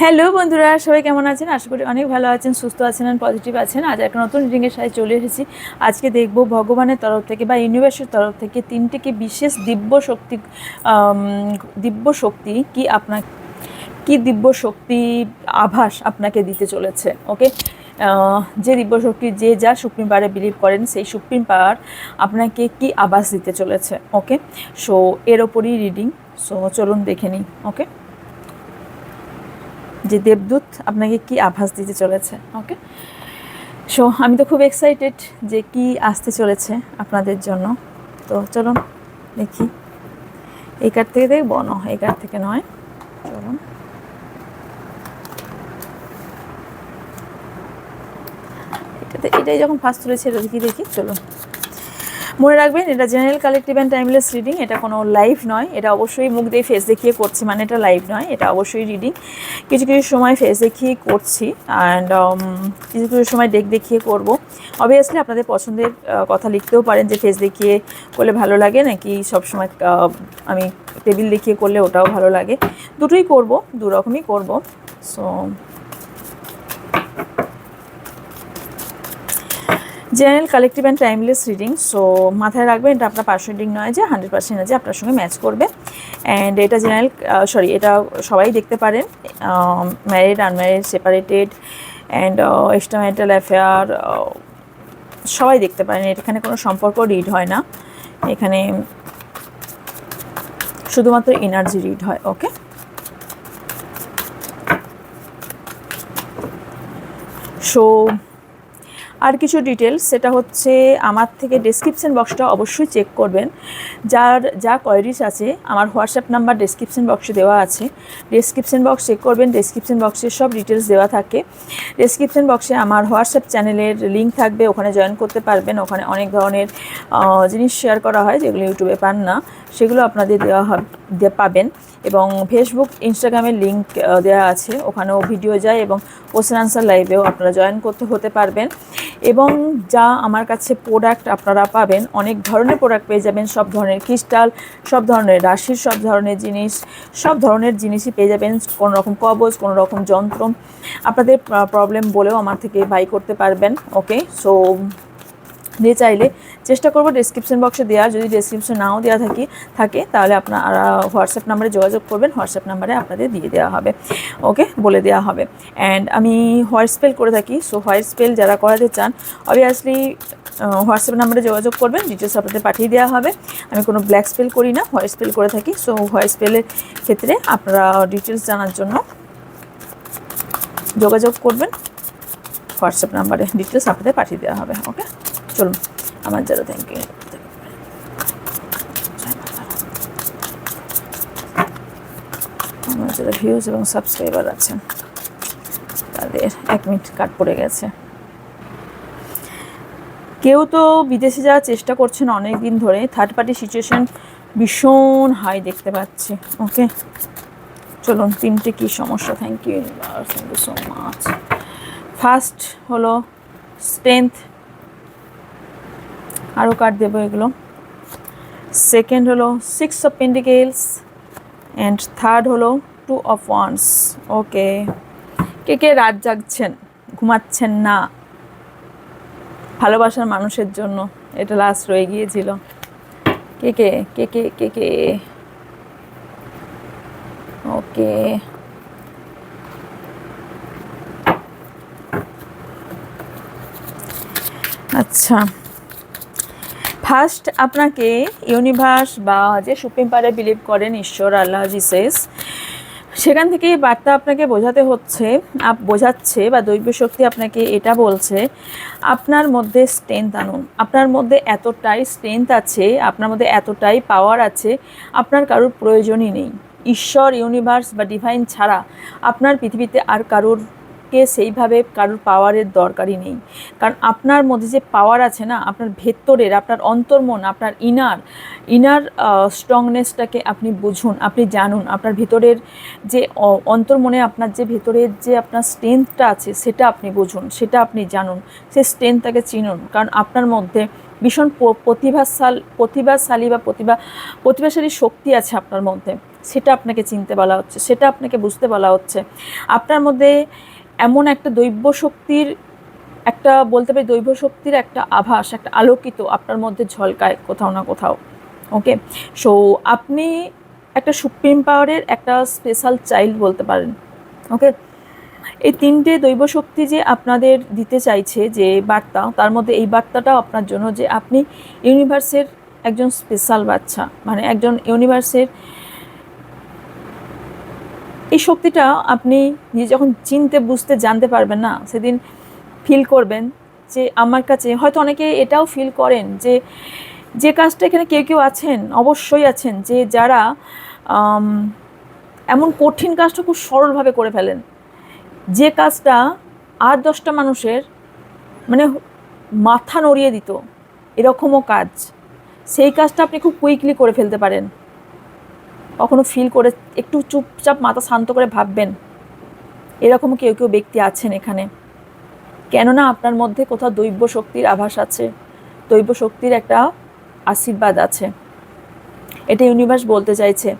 Hello বন্ধুরা, সবাই কেমন আছেন? আশা করি অনেক ভালো আছেন, সুস্থ আছেন আর পজিটিভ আছেন। আজ একটা নতুন রিডিংয়ের সাথে চলে এসেছি। আজকে দেখব ভগবানের তরফ থেকে বা ইউনিভার্সের তরফ থেকে তিনটি কি বিশেষ দিব্য শক্তি দিব্য শক্তি কি আপনার কি দিব্য শক্তি আভাস আপনাকে দিতে চলেছে ওকে যে দিব্য শক্তি যে যা সুপ্রিম পাওয়ারে বিলিভ করেন, সেই সুপ্রিম পাওয়ার আপনাকে কি আভাস দিতে চলেছে ওকে সো এর ওপরই রিডিং সো চলুন দেখে নিই ওকে যে দেবদূত আপনাকে কি আভাস দিতে চলেছে? ওকে সো আমি তো খুব এক্সাইটেড যে কি আসতে চলেছে আপনাদের জন্য। তো চলুন দেখি। এই কার্ড থেকে দেখব? না এই কার্ড থেকে নয়। চলুন। এটাতে, এটাই যখন ফার্স্ট তুলেছে এটা দেখি দেখি? চলুন। মনে রাখবেন, এটা general collective and timeless reading এটা কোনো লাইভ নয়, এটা অবশ্যই মুখ দিয়ে ফেস দেখিয়ে করছি মানে এটা লাইভ নয়, এটা অবশ্যই রিডিং কিছু কিছু সময় ফেস দেখিয়ে করছি অ্যান্ড কিছু কিছু সময় ডেক দেখিয়ে করব। অবভিয়াসলি আপনাদের পছন্দের কথা লিখতেও পারেন যে ফেস দেখিয়ে করলে ভালো লাগে নাকি সবসময় আমি টেবিল দেখিয়ে করলে ওটাও ভালো লাগে। দুটোই করব দু রকমই করব। So general collective and timeless reading so মাথায় রাখবেন, এটা আপনার পার্সোনাল রিডিং নয় যে হান্ড্রেড পার্সেন্ট আছে আপনার সঙ্গে ম্যাচ করবে। অ্যান্ড এটা জেনারেল সরি এটা সবাই দেখতে পারেন। Married unmarried separated and extramarital affair সবাই দেখতে পারেন। এখানে কোনো সম্পর্ক রিড হয় না। এখানে শুধুমাত্র এনার্জি রিড হয় ওকে সো আর কিছু ডিটেলস সেটা হচ্ছে আমার থেকে ডেসক্রিপশন বক্সটা অবশ্যই চেক করবেন। যার, যা কোয়ারিজ আছে, আমার হোয়াটসঅ্যাপ নাম্বার ডেসক্রিপশন বক্সে দেওয়া আছে। ডেসক্রিপশন বক্স চেক করবেন ডেসক্রিপশন বক্সে সব ডিটেলস দেওয়া থাকে। ডেসক্রিপশন বক্সে আমার হোয়াটসঅ্যাপ চ্যানেলের লিঙ্ক থাকবে, ওখানে জয়েন করতে পারবেন। ওখানে অনেক ধরনের জিনিস শেয়ার করা হয়, যেগুলো ইউটিউবে পান না। সেগুলো আপনাদের দেওয়া হবে পাবেন। এবং ফেসবুক ইনস্টাগ্রামের লিঙ্ক দেওয়া আছে। ওখানেও ভিডিও যায় এবং কোশ্চেন আনসার লাইভেও আপনারা জয়েন করতে, হতে পারবেন। এবং যা আমার কাছে প্রোডাক্ট আপনারা পাবেন, অনেক ধরনের প্রোডাক্ট পেয়ে যাবেন, সব ধরনের ক্রিস্টাল সব ধরনের রাশির, সব ধরনের জিনিস, সব ধরনের জিনিসই পেয়ে যাবেন কোনো রকম কবজ কোনো রকম যন্ত্র। আপনাদের প্রবলেম বলেও আমার থেকে বাই করতে পারবেন ওকে সো দিয়ে চাইলে চেষ্টা করব ডেসক্রিপশন বক্সে দেওয়ার। যদি ডেসক্রিপশন নাও দেওয়া থাকি থাকে, তাহলে আপনারা হোয়াটসঅ্যাপ নাম্বারে যোগাযোগ করবেন। হোয়াটসঅ্যাপ নাম্বারে আপনাদের দিয়ে দেওয়া হবে। ওকে বলে দেওয়া হবে। অ্যান্ড আমি হোয়াইট স্পেল করে থাকি। সো হোয়াইট স্পেল যারা করাতে চান অবভিয়াসলি হোয়াটসঅ্যাপ নাম্বারে যোগাযোগ করবেন। ডিটেলস আপনাদের পাঠিয়ে দেওয়া হবে। আমি কোনো ব্ল্যাক স্পেল করি না হোয়াইট স্পেল করে থাকি। সো হোয়াইট স্পেলের ক্ষেত্রে আপনারা ডিটেলস জানার জন্য যোগাযোগ করবেন। হোয়াটসঅ্যাপ নাম্বারে ডিটেলস আপনাদের পাঠিয়ে দেওয়া হবে। ওকে চলুন, আমার যারা থ্যাংক ইউ আমার যারা ভিউজ এবং সাবস্ক্রাইবার আছেন তাদের এক মিনিট কাট পড়ে গেছে। কেউ তো বিদেশে যাওয়ার চেষ্টা করছেন অনেক দিন ধরে। থার্ড পার্টি সিচুয়েশন ভীষণ হাই দেখতে পাচ্ছি। ওকে চলুন, তিনটে কী সমস্যা? Thank you thank you so much first হলো স্ট্রেংথ আরও কার্ড দেবো এগুলো। সেকেন্ড হলো six of pentacles and third হলো টু অফ ওয়ান্স ওকে কে কে রাত জাগছেন, ঘুমাচ্ছেন না, ভালোবাসার মানুষের জন্য এটা লাস্ট রয়ে গিয়েছিল। কে কে কে কে কে কে? ওকে আচ্ছা। ফার্স্ট আপনাকে ইউনিভার্স বা যে সুপ্রিম পারে বিলিভ করেন, ঈশ্বর, আল্লাহ জিসেস সেখান থেকে বার্তা আপনাকে বোঝাতে হচ্ছে বোঝাচ্ছে বা দৈব শক্তি আপনাকে এটা বলছে, আপনার মধ্যে স্ট্রেংথ আনুন। আপনার মধ্যে এতটাই স্ট্রেংথ আছে, আপনার মধ্যে এতটাই পাওয়ার আছে, আপনার কারোর প্রয়োজনই নেই। ঈশ্বর ইউনিভার্স বা ডিভাইন ছাড়া আপনার পৃথিবীতে আর কারোর কে সেইভাবে কারোর পাওয়ারের দরকারই নেই। কারণ আপনার মধ্যে যে পাওয়ার আছে না, আপনার ভেতরের, আপনার অন্তর্মন, আপনার ইনার ইনার স্ট্রংনেসটাকে আপনি বুঝুন, আপনি জানুন, আপনার ভেতরের যে অন্তর্মনে আপনার যে ভেতরের যে আপনার স্ট্রেংথটা আছে, সেটা আপনি বুঝুন, সেটা আপনি জানুন সেই স্ট্রেংথটাকে চিনুন। কারণ আপনার মধ্যে ভীষণ প্রতিভাশাল, প্রতিভাশালী বা প্রতিভা, প্রতিভাশালী শক্তি আছে আপনার মধ্যে, সেটা আপনাকে চিনতে বলা হচ্ছে, সেটা আপনাকে বুঝতে বলা হচ্ছে। আপনার মধ্যে এমন একটা দৈব্য শক্তির, একটা বলতে পারি দৈব শক্তির একটা আভাস, একটা আলোকিত আপনার মধ্যে ঝলকায় কোথাও না কোথাও ওকে সো আপনি একটা সুপ্রিম পাওয়ারের একটা স্পেশাল চাইল্ড বলতে পারেন ওকে এই তিনটে দৈব শক্তি যে আপনাদের দিতে চাইছে যে বার্তা, তার মধ্যে এই বার্তাটাও আপনার জন্য যে আপনি ইউনিভার্সের একজন স্পেশাল বাচ্চা মানে একজন ইউনিভার্সের এই শক্তিটা আপনি নিজে যখন চিনতে, বুঝতে, জানতে পারবেন না, সেদিন ফিল করবেন যে আমার কাছে, হয়তো অনেকে এটাও ফিল করেন যে যে কাজটা এখানে কেউ কেউ আছেন, অবশ্যই আছেন, যে যারা এমন কঠিন কাজটা খুব সরলভাবে করে ফেলেন। যে কাজটা আর দশটা মানুষের মানে মাথা নড়িয়ে দিত, এরকমও কাজ। সেই কাজটা আপনি খুব কুইকলি করে ফেলতে পারেন। কখনো ফিল করে একটু চুপচাপ মাথা শান্ত করে ভাববেন। এরকম কেউ কেউ ব্যক্তি আছেন এখানে। কেননা আপনার মধ্যে কোথাও দৈব্য শক্তির আভাস আছে দৈব্য শক্তির একটা আশীর্বাদ আছে। এটা ইউনিভার্স বলতে চাইছে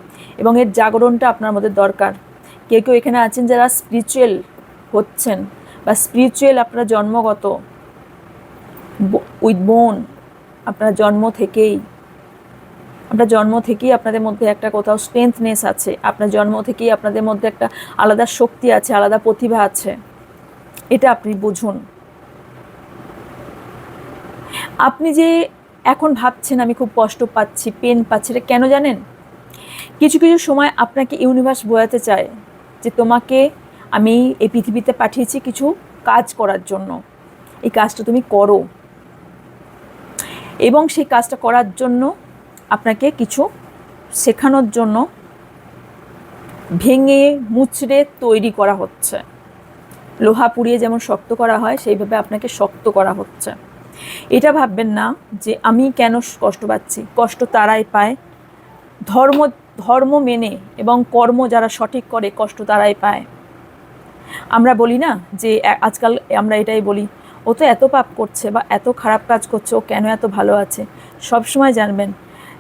এবং এর জাগরণটা আপনার মধ্যে দরকার। কেউ কেউ এখানে আছেন যারা স্পিরিচুয়াল হচ্ছেন বা স্পিরিচুয়াল আপনার জন্মগত উইথ বোন আপনার জন্ম থেকেই আপনার জন্ম থেকেই আপনাদের মধ্যে একটা কোথাও স্ট্রেংথনেস আছে, আপনার জন্ম থেকেই আপনাদের মধ্যে একটা আলাদা শক্তি আছে, আলাদা প্রতিভা আছে। এটা আপনি বুঝুন। আপনি যে এখন ভাবছেন, আমি খুব কষ্ট পাচ্ছি পেন পাচ্ছি, এটা কেন জানেন? কিছু কিছু সময় আপনাকে ইউনিভার্স বোঝাতে চায় যে তোমাকে আমি এই পৃথিবীতে পাঠিয়েছি কিছু কাজ করার জন্য। এই কাজটা তুমি করো। এবং সেই কাজটা করার জন্য আপনাকে কিছু শেখানোর জন্য ভেঙে মুচড়ে তৈরি করা হচ্ছে। লোহা পুড়িয়ে যেমন শক্ত করা হয়, সেইভাবে আপনাকে শক্ত করা হচ্ছে। এটা ভাববেন না যে আমি কেন কষ্ট পাচ্ছি। কষ্ট তারাই পায়। ধর্ম ধর্ম মেনে এবং কর্ম যারা সঠিক করে, কষ্ট তারাই পায়। আমরা বলি না যে আজকাল আমরা এটাই বলি, ও তো এত পাপ করছে বা এত খারাপ কাজ করছে, ও কেন এত ভালো আছে? সব সময় জানবেন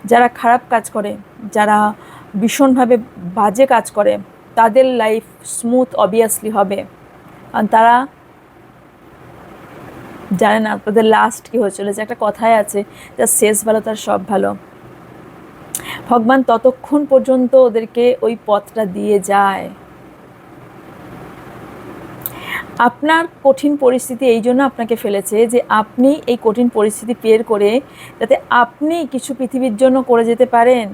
যারা খারাপ কাজ করে, যারা ভীষণভাবে বাজে কাজ করে, তাদের লাইফ স্মুথ অবভিয়াসলি হবে। আর তারা জানে না তাদের লাস্ট কী হয়ে চলেছে। একটা কথাই আছে, তার শেষ ভালো, তার সব ভালো। ভগবান ততক্ষণ পর্যন্ত ওদেরকে ওই পথটা দিয়ে যায়। আপনার কঠিন পরিস্থিতি এই জন্য আপনাকে ফেলেছে যে আপনি এই কঠিন পরিস্থিতি পের করে যাতে আপনি কিছু পৃথিবীর জন্য করে যেতে পারেন।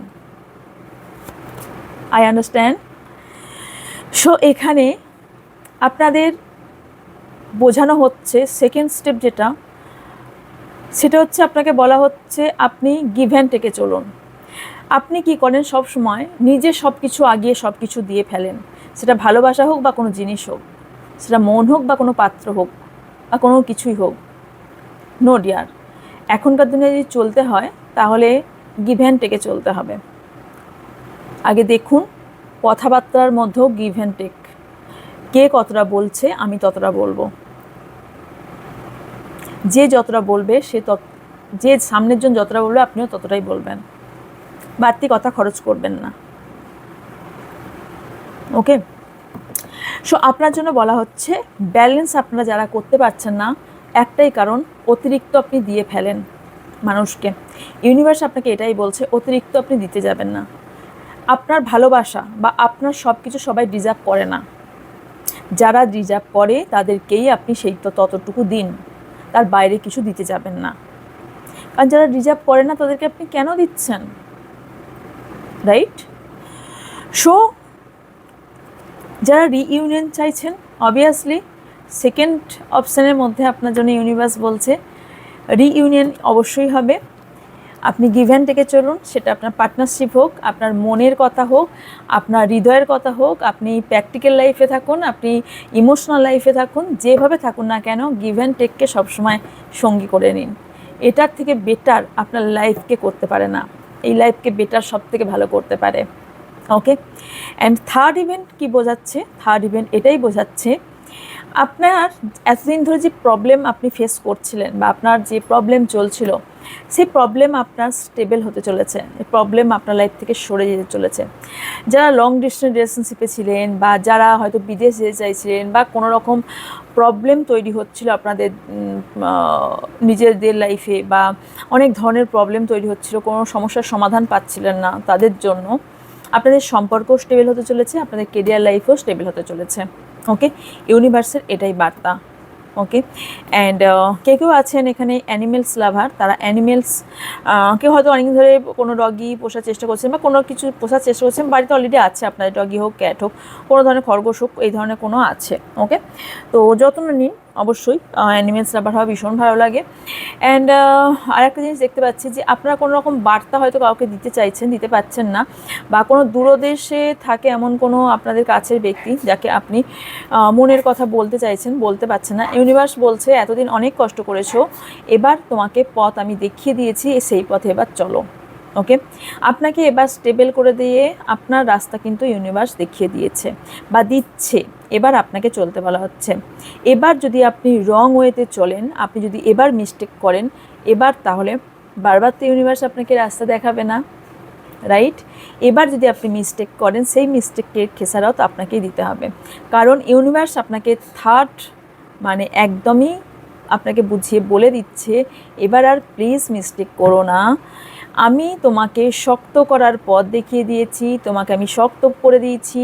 আই আন্ডারস্ট্যান্ড সো এখানে আপনাদের বোঝানো হচ্ছে সেকেন্ড স্টেপ যেটা, সেটা হচ্ছে আপনাকে বলা হচ্ছে আপনি গিভ অ্যান্ড টেকে চলুন। আপনি কি করেন সব সময় নিজে সব কিছু আগিয়ে সব কিছু দিয়ে ফেলেন। সেটা ভালোবাসা হোক বা কোনো জিনিস হোক। সেটা মন হোক বা কোনো পাত্র হোক বা কোনো কিছুই হোক নো ডিয়ার এখনকার দিনে যদি চলতে হয়, তাহলে গিভ অ্যান্ড টেকে চলতে হবে। আগে দেখুন, কথাবার্তার মধ্যেও গিভ অ্যান্ড টেক কে কতটা বলছে, আমি ততটা বলব। যে যতটা বলবে, সে তত, যে সামনের জন যতটা বলবে, আপনিও ততটাই বলবেন। বাড়তি কথা খরচ করবেন না। ওকে সো আপনার জন্য বলা হচ্ছে ব্যালেন্স আপনারা যারা করতে পারছেন না, একটাই কারণ, অতিরিক্ত আপনি দিয়ে ফেলেন মানুষকে। ইউনিভার্স আপনাকে এটাই বলছে, অতিরিক্ত আপনি দিতে যাবেন না। আপনার ভালোবাসা বা আপনার সব কিছু সবাই ডিজার্ভ করে না। যারা রিজার্ভ করে, তাদেরকেই আপনি সেই তো, ততটুকু দিন। তার বাইরে কিছু দিতে যাবেন না। কারণ যারা রিজার্ভ করে না, তাদেরকে আপনি কেন দিচ্ছেন? রাইট সো যারা রিইউনিয়ন চাইছেন অবভিয়াসলি সেকেন্ড অপশানের মধ্যে আপনার জন্য ইউনিভার্স বলছে রিইউনিয়ন অবশ্যই হবে। আপনি গিভ অ্যান্ড টেকে চলুন, সেটা আপনার পার্টনারশিপ হোক, আপনার মনের কথা হোক, আপনার হৃদয়ের কথা হোক, আপনি প্র্যাকটিক্যাল লাইফে থাকুন, আপনি ইমোশনাল লাইফে থাকুন, যেভাবে থাকুন না কেন গিভ অ্যান্ড টেককে সবসময় সঙ্গী করে নিন। এটার থেকে বেটার আপনার লাইফকে করতে পারে না। এই লাইফকে বেটার সব থেকে ভালো করতে পারে। ওকে অ্যান্ড থার্ড ইভেন্ট কি বোঝাচ্ছে? থার্ড ইভেন্ট এটাই বোঝাচ্ছে, আপনার এতদিন ধরে যে প্রবলেম আপনি ফেস করছিলেন বা আপনার যে প্রবলেম চলছিল, সেই প্রবলেম আপনার স্টেবল হতে চলেছে প্রবলেম আপনার লাইফ থেকে সরে যেতে চলেছে। যারা লং ডিস্টেন্স রিলেশনশিপে ছিলেন বা যারা হয়তো বিদেশ যেতে চাইছিলেন বা কোনো রকম প্রবলেম তৈরি হচ্ছিল আপনাদের নিজেদের লাইফে বা অনেক ধরনের প্রবলেম তৈরি হচ্ছিল, কোনো সমস্যার সমাধান পাচ্ছিলেন না তাদের জন্য আপনাদের সম্পর্কও স্টেবল হতে চলেছে, আপনাদের কেরিয়ার লাইফও স্টেবল হতে চলেছে ওকে ইউনিভার্সের এটাই বার্তা ওকে অ্যান্ড কে কেউ আছেন এখানে অ্যানিমেলস লাভার তারা অ্যানিমেলস কেউ হয়তো অনেক ধরে কোনো ডগি পোষার চেষ্টা করছেন বা কোনো কিছু পোষার চেষ্টা করছেন, বাড়িতে অলরেডি আছে আপনাদের ডগি হোক ক্যাট হোক, কোনো ধরনের খরগোশ হোক, এই ধরনের কোনো আছে ওকে তো যত্ন নিন অবশ্যই অ্যানিমেলস লাভার হওয়া ভীষণ ভালো লাগে। অ্যান্ড আর একটা জিনিস দেখতে পাচ্ছি যে আপনারা কোনো রকম বার্তা হয়তো কাউকে দিতে চাইছেন, দিতে পাচ্ছেন না বা কোনো দূরদেশে থাকে এমন কোনো আপনাদের কাছের ব্যক্তি যাকে আপনি মনের কথা বলতে চাইছেন, বলতে পারছেন না। ইউনিভার্স বলছে, এতদিন অনেক কষ্ট করেছ, এবার তোমাকে পথ আমি দেখিয়ে দিয়েছি, সেই পথে এবার চলো। ওকে আপনাকে এবার স্টেবল করে দিয়ে আপনার রাস্তা কিন্তু ইউনিভার্স দেখিয়ে দিয়েছে বা দিচ্ছে। এবার আপনাকে চলতে বলা হচ্ছে। এবার যদি আপনি রং ওয়েতে চলেন, আপনি যদি এবার মিস্টেক করেন, এবার তাহলে বারবার তো ইউনিভার্স আপনাকে রাস্তা দেখাবে না রাইট এবার যদি আপনি মিস্টেক করেন, সেই মিস্টেকের খেসারাও তো আপনাকেই দিতে হবে। কারণ ইউনিভার্স আপনাকে থার্ড মানে একদমই আপনাকে বুঝিয়ে বলে দিচ্ছে, এবার আর প্লিজ মিস্টেক করো না। আমি তোমাকে শক্ত করার পথ দেখিয়ে দিয়েছি, তোমাকে আমি শক্ত করে দিয়েছি,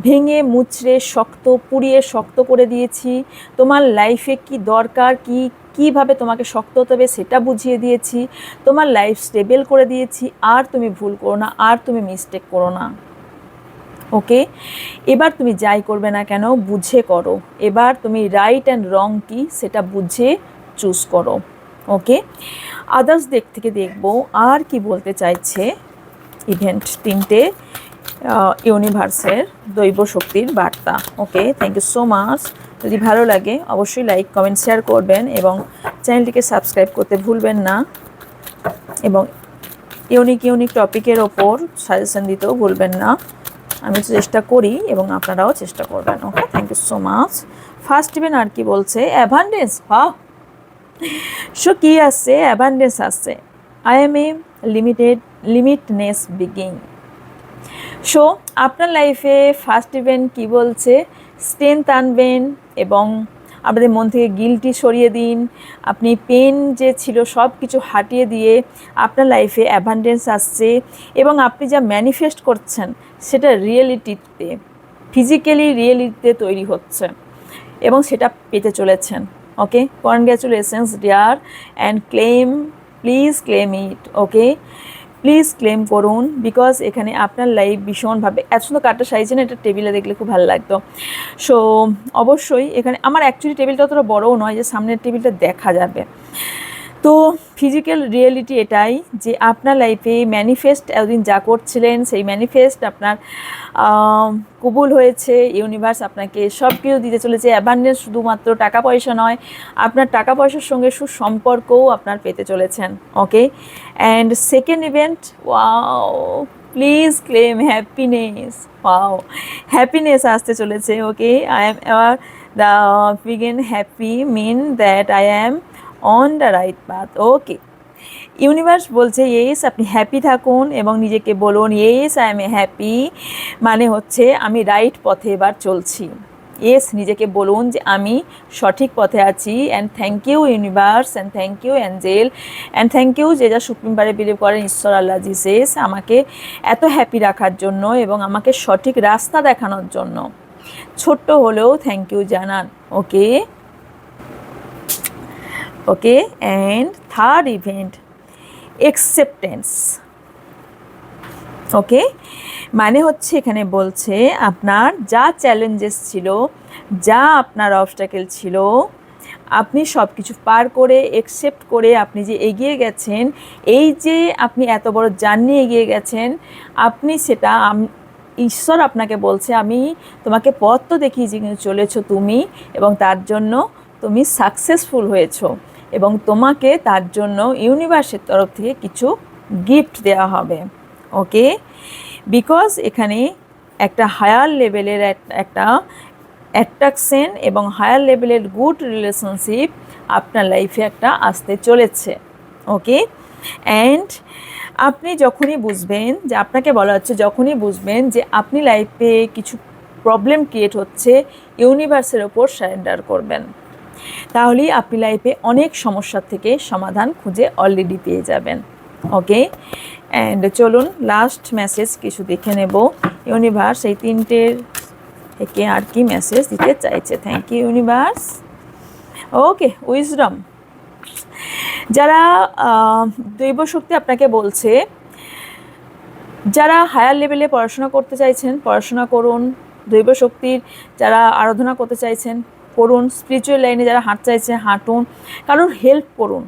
ভেঙে, মুচড়ে, শক্ত, পুড়িয়ে শক্ত করে দিয়েছি। তোমার লাইফে কি দরকার, কি, কীভাবে তোমাকে শক্ত হতে হবে সেটা বুঝিয়ে দিয়েছি। তোমার লাইফ স্টেবল করে দিয়েছি, আর তুমি ভুল করো না, আর তুমি মিস্টেক করো না। ওকে এবার তুমি যাই করবে না কেন, বুঝে করো। এবার তুমি রাইট অ্যান্ড রং কি, সেটা বুঝে চুজ করো। ওকে আদার্স দিক থেকে দেখব আর কি বলতে চাইছে ইভেন্ট তিনটে ইউনিভার্সের দৈব শক্তির বার্তা। Okay thank you so much যদি ভালো লাগে, অবশ্যই লাইক কমেন্ট শেয়ার করবেন এবং চ্যানেলটিকে সাবস্ক্রাইব করতে ভুলবেন না। এবং ইউনিক ইউনিক টপিকের ওপর সাজেশন দিতেও ভুলবেন না। আমি চেষ্টা করি এবং আপনারাও চেষ্টা করবেন। Okay thank you so much first event আর কি বলছে? অ্যাভান্ডেন্স বাহ! সো কী আছে? অ্যাবান্ডেন্স আসছে I am a limited limitless বিগিং so আপনার লাইফে ফার্স্ট ইভেন্ট কি বলছে? স্ট্রেংথ আনবেন এবং আপনাদের মন থেকে গিলটি সরিয়ে দিন। আপনি পেন যে ছিল সব কিছু হাটিয়ে দিয়ে আপনার লাইফে অ্যাভান্ডেন্স আসছে এবং আপনি যা ম্যানিফেস্ট করছেন সেটা রিয়েলিটিতে ফিজিক্যালি রিয়েলিটিতে তৈরি হচ্ছে এবং সেটা পেতে চলেছেন। Okay congratulations dear and claim please claim it okay please claim করুন বিকজ এখানে আপনার লাইফ ভীষণভাবে, এত সুন্দর কাঠটা সাইজে না এটা টেবিলে দেখলে খুব ভালো লাগতো। সো অবশ্যই এখানে, আমার অ্যাকচুয়ালি টেবিলটা অতটা বড়ও নয়, যে সামনের টেবিলটা দেখা যাবে। তো ফিজিক্যাল রিয়েলিটি এটাই যে আপনার লাইফে ম্যানিফেস্ট এতদিন যা করছিলেন, সেই ম্যানিফেস্ট আপনার কবুল হয়েছে ইউনিভার্স আপনাকে সব কিছু দিতে চলেছে। অ্যাবান্ডেন্স শুধুমাত্র টাকা পয়সা নয়, আপনার টাকা পয়সার সঙ্গে সুসম্পর্কও আপনার পেতে চলেছেন okay and second event wow please claim happiness wow happiness আসতে চলেছে okay I am the begin happy mean that I am on the right path okay universe বলছে ইয়েস আপনি হ্যাপি থাকুন এবং নিজেকে বলুন ইয়েস আই এম হ্যাপি মানে হচ্ছে, আমি রাইট পথে এবার চলছি। ইয়েস নিজেকে বলুন যে আমি সঠিক পথে আছি। And thank you universe and thank you angel and thank you যে যা সুপ্রিমবারে বিলিভ করেন, ঈশ্বর আল্লাহ জিসেস আমাকে এত হ্যাপি রাখার জন্য এবং আমাকে সঠিক রাস্তা দেখানোর জন্য। ছোট্ট হলেও থ্যাংক ইউ জানান। Okay okay and third event acceptance okay মানে হচ্ছে এখানে বলছে আপনার যা চ্যালেঞ্জেস ছিল, যা আপনার অবস্টাকেল ছিল, আপনি সব কিছু পার করে একসেপ্ট করে আপনি যে এগিয়ে গেছেন, এই যে আপনি এত বড় জার্নি এগিয়ে গেছেন, আপনি সেটা ঈশ্বর আপনাকে বলছে, আমি তোমাকে পথ তো দেখিয়ে যে কিন্তু চলেছো তুমি এবং তার জন্য তুমি সাকসেসফুল হয়েছো। এবং তোমাকে তার জন্য ইউনিভার্সের তরফ থেকে কিছু গিফট দেওয়া হবে, ওকে? বিকজ এখানে একটা হায়ার লেভেলের একটা অ্যাট্রাকশন এবং হায়ার লেভেলের গুড রিলেশনশিপ আপনার লাইফে একটা আসতে চলেছে, ওকে? অ্যান্ড আপনি যখনই বুঝবেন যে, আপনাকে বলা হচ্ছে যখনই বুঝবেন যে, আপনি লাইফে কিছু প্রবলেম ক্রিয়েট হচ্ছে ইউনিভার্সের ওপর সারেন্ডার করবেন। তাহলেই আপনি লাইফে অনেক সমস্যার থেকে সমাধান খুঁজে অলরেডি পেয়ে যাবেন। ওকে অ্যান্ড চলুন লাস্ট মেসেজ কিছু দেখে নেব। ইউনিভার্স এই তিনটের থেকে আর কি মেসেজ দিতে চাইছে? Thank you universe okay wisdom যারা দৈব শক্তি আপনাকে বলছে, যারা হায়ার লেভেলে পড়াশোনা করতে চাইছেন, পড়াশোনা করুন। দৈব শক্তির যারা আরাধনা করতে চাইছেন করুন স্পিরিচুয়াল লাইনে যারা হাঁট চাইছে হাঁটুন, কারোর হেল্প করুন।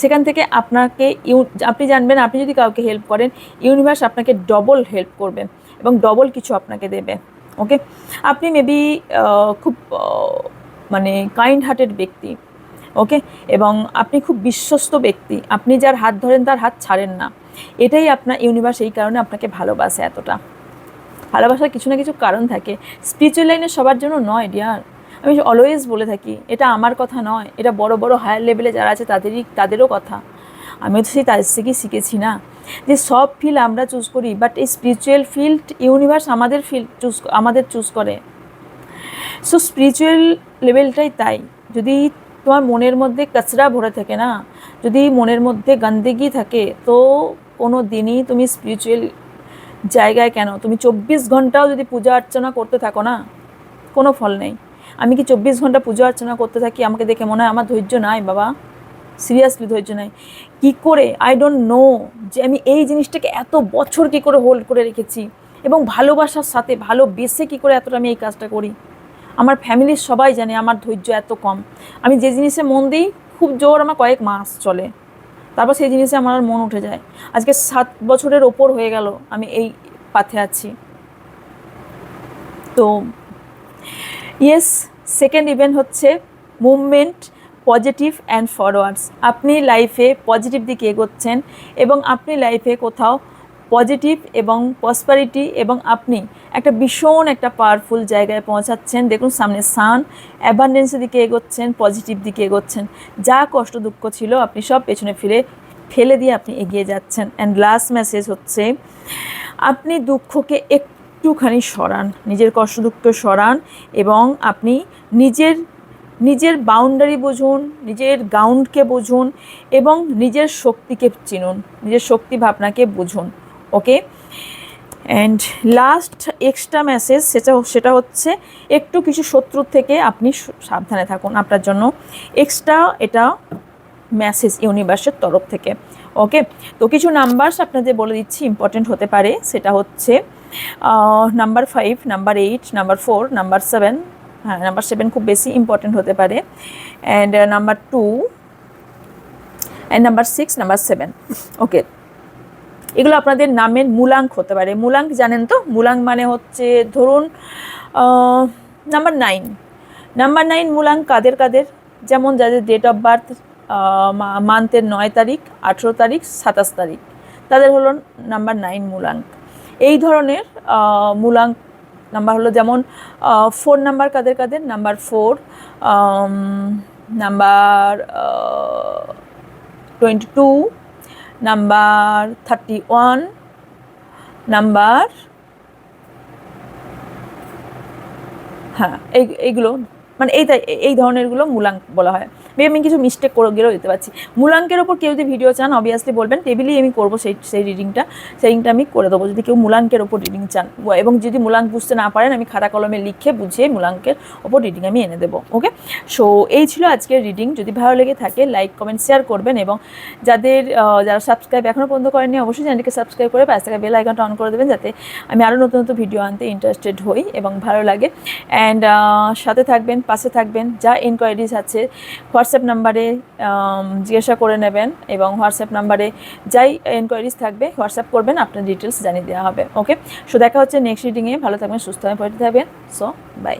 সেখান থেকে আপনাকে ইউ আপনি জানবেন, আপনি যদি কাউকে হেল্প করেন ইউনিভার্স আপনাকে ডবল হেল্প করবে এবং ডবল কিছু আপনাকে দেবে ওকে আপনি মেবি খুব মানে কাইন্ড হার্টেড ব্যক্তি ওকে এবং আপনি খুব বিশ্বস্ত ব্যক্তি, আপনি যার হাত ধরেন তার হাত ছাড়েন না। এটাই আপনার ইউনিভার্স এই কারণে আপনাকে ভালোবাসে এতটা। ভালোবাসার কিছু না কিছু কারণ থাকে। স্পিরিচুয়াল লাইনে সবার জন্য নয় ডিয়ার আমি অলওয়েজ বলে থাকি, এটা আমার কথা নয়, এটা বড় বড় হায়ার লেভেলে যারা আছে তাদেরই, তাদেরও কথা। আমিও তো সেই তাদের থেকেই শিখেছি না। যে সব ফিল্ড আমরা চুজ করি বাট এই স্পিরিচুয়াল ফিল্ড ইউনিভার্স আমাদের ফিল্ড চুজ আমাদের চুজ করে। সো স্পিরিচুয়াল লেভেলটাই তাই। যদি তোমার মনের মধ্যে কাচরা ভরে থাকে না, যদি মনের মধ্যে গন্দেগি থাকে, তো কোনো দিনই তুমি স্পিরিচুয়াল জায়গায় কেন? তুমি চব্বিশ ঘন্টাও যদি পূজা অর্চনা করতে থাকো না, কোনো ফল নেই। আমি কি চব্বিশ ঘণ্টা পূজা অর্চনা করতে থাকি? আমাকে দেখে মনে হয় আমার ধৈর্য নাই, বাবা। সিরিয়াসলি ধৈর্য নাই। কী করে? আই ডোন্ট নো যে আমি এই জিনিসটাকে এত বছর কী করে হোল্ড করে রেখেছি এবং ভালোবাসার সাথে ভালোবেসে কী করে এতটা আমি এই কাজটা করি? আমার ফ্যামিলির সবাই জানে আমার ধৈর্য এত কম। আমি যে জিনিসে মন দিই, খুব জোর আমার কয়েক মাস চলে। তারপর সেই জিনিসে আমার মন উঠে যায়। আজকে সাত বছরের ওপর হয়ে গেল আমি এই পাথে আছি। তো ইয়েস সেকেন্ড ইভেন্ট হচ্ছে মুভমেন্ট পজিটিভ অ্যান্ড ফরওয়ার্ডস আপনি লাইফে পজিটিভ দিকে এগোচ্ছেন এবং আপনি লাইফে কোথাও পজিটিভ এবং প্রসপারিটি এবং আপনি একটা ভীষণ একটা পাওয়ারফুল জায়গায় পৌঁছাচ্ছেন। দেখুন সামনে সান অ্যাবান্ডেন্সের দিকে এগোচ্ছেন পজিটিভ দিকে এগোচ্ছেন। যা কষ্ট দুঃখ ছিল আপনি সব পেছনে ফিরে ফেলে দিয়ে আপনি এগিয়ে যাচ্ছেন। অ্যান্ড লাস্ট মেসেজ হচ্ছে, আপনি দুঃখকে একটুখানি সরান, নিজের কষ্ট দুঃখ সরান এবং আপনি নিজের নিজের বাউন্ডারি বুঝুন, নিজের গাউন্ডকে বুঝুন এবং নিজের শক্তিকে চিনুন, নিজের শক্তি ভাবনাকে বুঝুন okay and last extra message সেটা সেটা হচ্ছে একটু কিছু শত্রুর থেকে আপনি সাবধানে থাকুন আপনার জন্য। এক্সট্রা এটা মেসেজ ইউনিভার্সের তরফ থেকে ওকে তো কিছু নাম্বারস আপনাদের বলে দিচ্ছি ইম্পর্টেন্ট হতে পারে। সেটা হচ্ছে number five number eight number four number seven হ্যাঁ নাম্বার সেভেন খুব বেশি ইম্পর্টেন্ট হতে পারে। And number two and number six number seven okay এগুলো আপনাদের নামের মূলাঙ্ক হতে পারে। মূলাঙ্ক জানেন তো? মূলাঙ্ক মানে হচ্ছে, ধরুন নাম্বার নাইন নাম্বার নাইন মূলাঙ্ক কাদের কাদের? যেমন যাদের ডেট অফ বার্থ মান্থের নয় তারিখ, আঠেরো তারিখ, সাতাশ তারিখ। তাদের হলো নাম্বার নাইন মূলাঙ্ক। এই ধরনের মূলাঙ্ক নাম্বার হলো যেমন ফোর নাম্বার কাদের কাদের? Number four number twenty two number thirty one number হ্যাঁ এই, এইগুলো মানে এই এই ধরনেরগুলো মূলাঙ্ক বলা হয়। মেবি আমি কিছু মিস্টেক করে গেলেও দিতে পারছি। মূলাঙ্কের ওপর কেউ যদি ভিডিও চান অবভিয়াসলি বলবেন টেবিলেই আমি করব সেই সেই রিডিংটা সেই রিডিংটা আমি করে দেবো। যদি কেউ মূলাঙ্কের ওপর রিডিং চান এবং যদি মূলাঙ্ক বুঝতে না পারেন, আমি খাতা কলমে লিখে বুঝিয়ে মূলাঙ্কের ওপর রিডিং আমি এনে দেবো ওকে সো এই ছিল আজকের রিডিং যদি ভালো লেগে থাকে লাইক কমেন্ট শেয়ার করবেন এবং যাদের যারা সাবস্ক্রাইব এখনও পর্যন্ত করেননি, অবশ্যই চ্যানেলকে সাবস্ক্রাইব করে পাশে থাকা বেল আইকনটা অন করে দেবেন, যাতে আমি আরও নতুন নতুন ভিডিও আনতে ইন্টারেস্টেড হই এবং ভালো লাগে। অ্যান্ড সাথে থাকবেন, পাশে থাকবেন। যা এনকোয়ারিজ আছে হোয়াটসঅ্যাপ নাম্বারে জিজ্ঞাসা করে নেবেন এবং হোয়াটসঅ্যাপ নাম্বারে যাই এনকোয়ারিজ থাকবে, হোয়াটসঅ্যাপ করবেন, আপনার ডিটেলস জানিয়ে দেওয়া হবে। ওকে সো দেখা হচ্ছে নেক্সট রিডিংয়ে ভালো থাকবেন, সুস্থ হয়ে পড়তে থাকবেন। So by